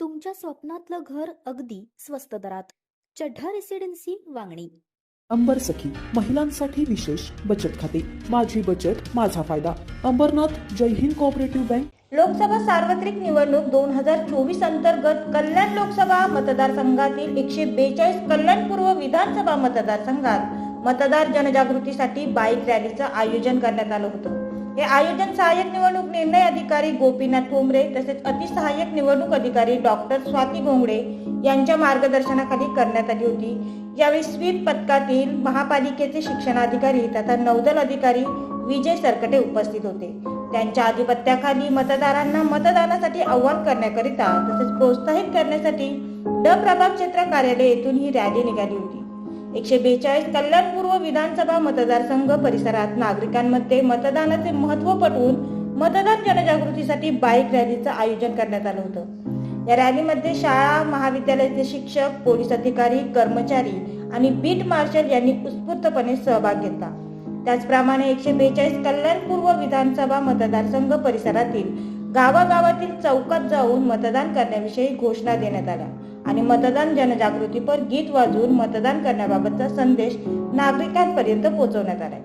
तुमच्या स्वप्नातलं घर अगदी स्वस्त दरात. चढ्ढा रेसिडेन्सी वांगणी. अंबर सखी महिलांसाठी विशेष बचत खाते. माझी बचत माझा फायदा. अंबरनाथ जय हिंद कोऑपरेटिव्ह बँक लोकसभा सार्वत्रिक निवडणूक दोन हजार चोवीस अंतर्गत कल्याण लोकसभा मतदारसंघातील एकशे बेचाळीस कल्याणपूर्व विधानसभा मतदारसंघात मतदार जनजागृतीसाठी बाईक रॅलीचं आयोजन करण्यात आलं होतं. हे आयोजन सहाय्यक निवडणूक निर्णय अधिकारी गोपीनाथ ठोंबरे तसेच अतिसहाय्यक निवडणूक अधिकारी डॉक्टर स्वाती घोंगडे यांच्या मार्गदर्शनाखाली करण्यात आली होती. यावेळी स्वीप पथकातील महापालिकेचे शिक्षणाधिकारी तथा नौदल अधिकारी विजय सरकटे उपस्थित होते. त्यांच्या आधिपत्याखाली मतदारांना मतदानासाठी आव्हान करण्याकरिता तसेच प्रोत्साहित करण्यासाठी ड प्रभाग क्षेत्र कार्यालय येथून ही रॅली निघाली होती. एकशे बेचाळीस कल्याणपूर्व विधानसभा मतदारसंघ परिसरात नागरिकांमध्ये मतदानाचे महत्त्व पटवून मतदान जनजागृतीसाठी बाईक रॅलीचं आयोजन करण्यात आलं होतं. या रॅलीमध्ये शाळा महाविद्यालयाचे शिक्षक पोलीस अधिकारी कर्मचारी आणि बीट मार्शल यांनी उत्स्फूर्तपणे सहभाग घेतला. त्याचप्रमाणे एकशे बेचाळीस कल्याणपूर्व विधानसभा मतदारसंघ परिसरातील गावागावातील चौकात जाऊन मतदान करण्याविषयी घोषणा देण्यात आल्या. आणि मतदान जनजागृतीपर गीत वाजवून मतदान करण्याबाबतचा संदेश नागरिकांपर्यंत पोहोचवण्यात आला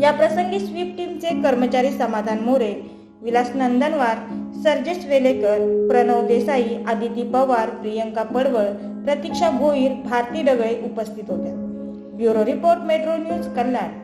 या प्रसंगी स्वीप टीमचे कर्मचारी समाधान मोरे विलास नंदनवार सर्जेश वेलेकर प्रणव देसाई आदिती पवार प्रियंका पडवळ प्रतीक्षा भोईर भारती डगळे उपस्थित होत्या. Bureau report metro news Kalyan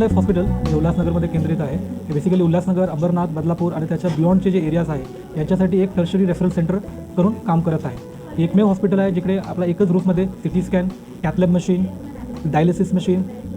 life hospital जे उल्हासनगरमध्ये केंद्रित आहे हे बेसिकली उल्हासनगर अंबरनाथ बदलापूर आणि त्याच्या बियॉन्डचे जे एरियाज आहे यांच्यासाठी एक टर्शरी रेफरल सेंटर करून काम करत आहे. एकमेव हॉस्पिटल आहे जिकडे आपला एकच रूफमध्ये C T scan cath lab machine dialysis machine